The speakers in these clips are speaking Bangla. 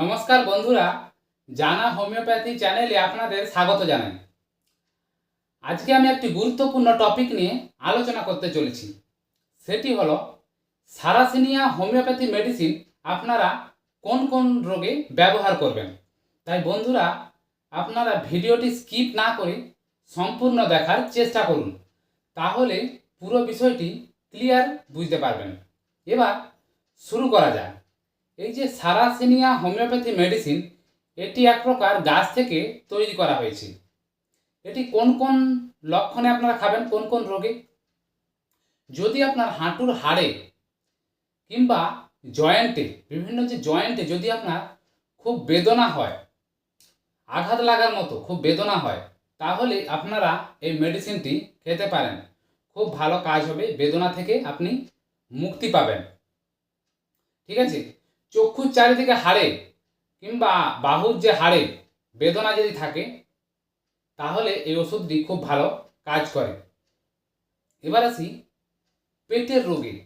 নমস্কার বন্ধুরা, জানা হোমিওপ্যাথি চ্যানেলে আপনাদের স্বাগত জানাই। আজকে আমি একটি গুরুত্বপূর্ণ টপিক নিয়ে আলোচনা করতে চলেছি। সেটি হলো, সারাসিনিয়া হোমিওপ্যাথি মেডিসিন আপনারা কোন কোন রোগে ব্যবহার করবেন? তাই বন্ধুরা, আপনারা ভিডিওটি স্কিপ না করে সম্পূর্ণ দেখার চেষ্টা করুন, তাহলে পুরো বিষয়টি ক্লিয়ার বুঝতে পারবেন। এবার শুরু করা যাক। এই যে সারাসিনিয়া হোমিওপ্যাথি মেডিসিন, এটি এক প্রকার গাছ থেকে তৈরি করা হয়েছে। এটি কোন কোন লক্ষণে আপনারা খাবেন, কোন কোন রোগে? যদি আপনার হাঁটুর হাড়ে কিংবা জয়েন্টে, বিভিন্ন যে জয়েন্টে যদি আপনার খুব বেদনা হয়, আঘাত লাগার মতো খুব বেদনা হয়, তাহলে আপনারা এই মেডিসিনটি খেতে পারেন। খুব ভালো কাজ হবে, বেদনা থেকে আপনি মুক্তি পাবেন। ঠিক আছে? চক্ষুর চারিদিকে হাড়ে কিংবা বাহুর যে হাড়ে বেদনা যদি থাকে, তাহলে এই ওষুধটি খুব ভালো কাজ করে। এবার আসি পেটের রোগে।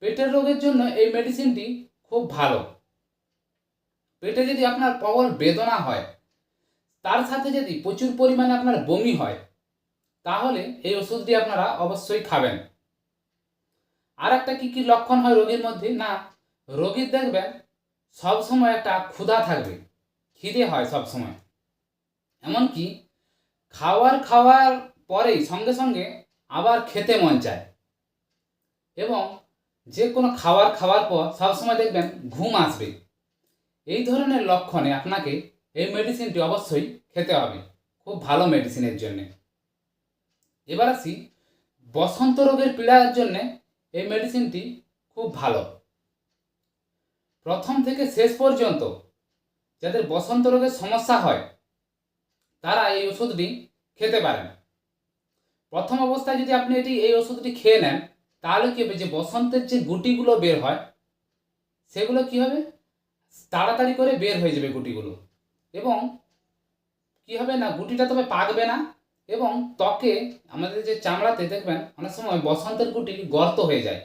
পেটের রোগের জন্য এই মেডিসিনটি খুব ভালো। পেটে যদি আপনার প্রবল বেদনা হয়, তার সাথে যদি প্রচুর পরিমাণে আপনার বমি হয়, তাহলে এই ওষুধটি আপনারা অবশ্যই খাবেন। আর একটা কি কি লক্ষণ হয় রোগীর মধ্যে? না, রোগীর দেখবেন সব সময় একটা ক্ষুধা থাকবে, খিদে হয় সব সময়। এমনকি খাওয়ার খাওয়ার পরেই সঙ্গে সঙ্গে আবার খেতে মন চায়। এবং যে কোনো খাবার খাওয়ার পর সবসময় দেখবেন ঘুম আসবে। এই ধরনের লক্ষণে আপনাকে এই মেডিসিনটি অবশ্যই খেতে হবে। খুব ভালো মেডিসিনের জন্যে। এবার আসি বসন্ত রোগের পীড়ার জন্যে এই মেডিসিনটি খুব ভালো। প্রথম থেকে শেষ পর্যন্ত যাদের বসন্ত রোগের সমস্যা হয়, তারা এই ওষুধটি খেতে পারেন। প্রথম অবস্থায় যদি আপনি এটি, এই ওষুধটি খেয়ে নেন, তাহলে কী হবে? যে বসন্তের যে গুটিগুলো বের হয়, সেগুলো কি হবে? তাড়াতাড়ি করে বের হয়ে যাবে গুটিগুলো। এবং কি হবে না, গুটিটা তবে পাকবে না এবং ত্বকে আমাদের যে চামড়াতে দেখবেন, অনেক সময় বসন্তের গুটি গর্ত হয়ে যায়।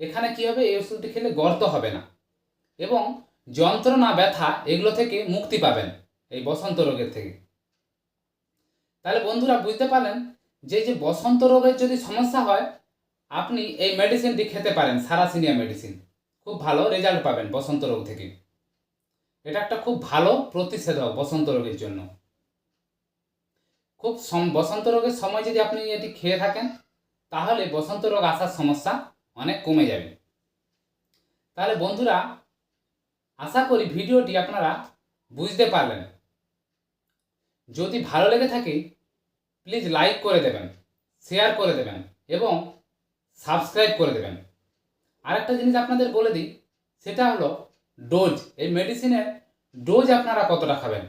এখানে কি হবে? এই ওষুধটি খেলে গর্ত হবে না। এবং যন্ত্রণা, ব্যথা এগুলো থেকে মুক্তি পাবেন এই বসন্ত রোগের থেকে। তাহলে বন্ধুরা বুঝতে পারলেন যে যে বসন্ত রোগের যদি সমস্যা হয়, আপনি এই মেডিসিনটি খেতে পারেন, সারাসিনিয়া মেডিসিন খুব ভালো রেজাল্ট পাবেন বসন্ত রোগ থেকে। এটা একটা খুব ভালো প্রতিষেধক বসন্ত রোগের জন্য। খুব বসন্ত রোগের সময় যদি আপনি এটি খেয়ে থাকেন, তাহলে বসন্ত রোগ আসার সমস্যা অনেক কমে যাবে। তাহলে বন্ধুরা আশা করি ভিডিওটি আপনারা বুঝতে পারলেন। যদি ভালো লেগে থাকে প্লিজ লাইক করে দেবেন শেয়ার করে দেবেন এবং সাবস্ক্রাইব করে দেবেন। আরেকটা জিনিস আপনাদের বলে দিই, সেটা হলো ডোজ এই মেডিসিনের ডোজ আপনারা কতটা খাবেন?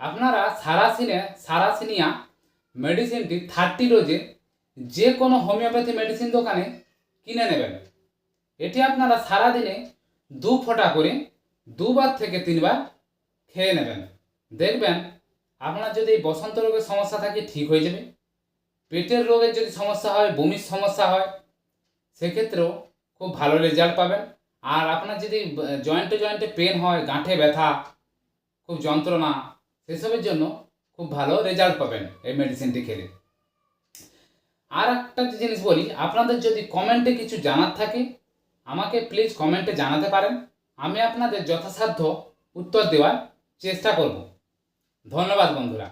আপনারা সারাসিনে, সারাসিনিয়া মেডিসিনটি থার্টি ডোজে যে কোনো হোমিওপ্যাথি মেডিসিন দোকানে কিনে নেবেন। এটি আপনারা সারাদিনে দু ফোঁটা করে দুবার থেকে তিনবার খেয়ে নেবেন। দেখবেন আপনার যদি বসন্ত রোগের সমস্যা থাকে, ঠিক হয়ে যাবে। পেটের রোগের যদি সমস্যা হয়, বমির সমস্যা হয়, সেক্ষেত্রেও খুব ভালো রেজাল্ট পাবেন। আর আপনার যদি জয়েন্টে জয়েন্টে পেন হয়, গাঁঠে ব্যথা, খুব যন্ত্রণা, সেসবের জন্য খুব ভালো রেজাল্ট পাবেন এই মেডিসিনটি খেলে। আর একটা জিনিস বলি, আপনাদের যদি কমেন্টে কিছু জানার থাকে, আমাকে প্লিজ কমেন্টে জানাতে পারেন। আমি আপনাদের যথাসাধ্য উত্তর দেওয়ার চেষ্টা করব। ধন্যবাদ বন্ধুরা।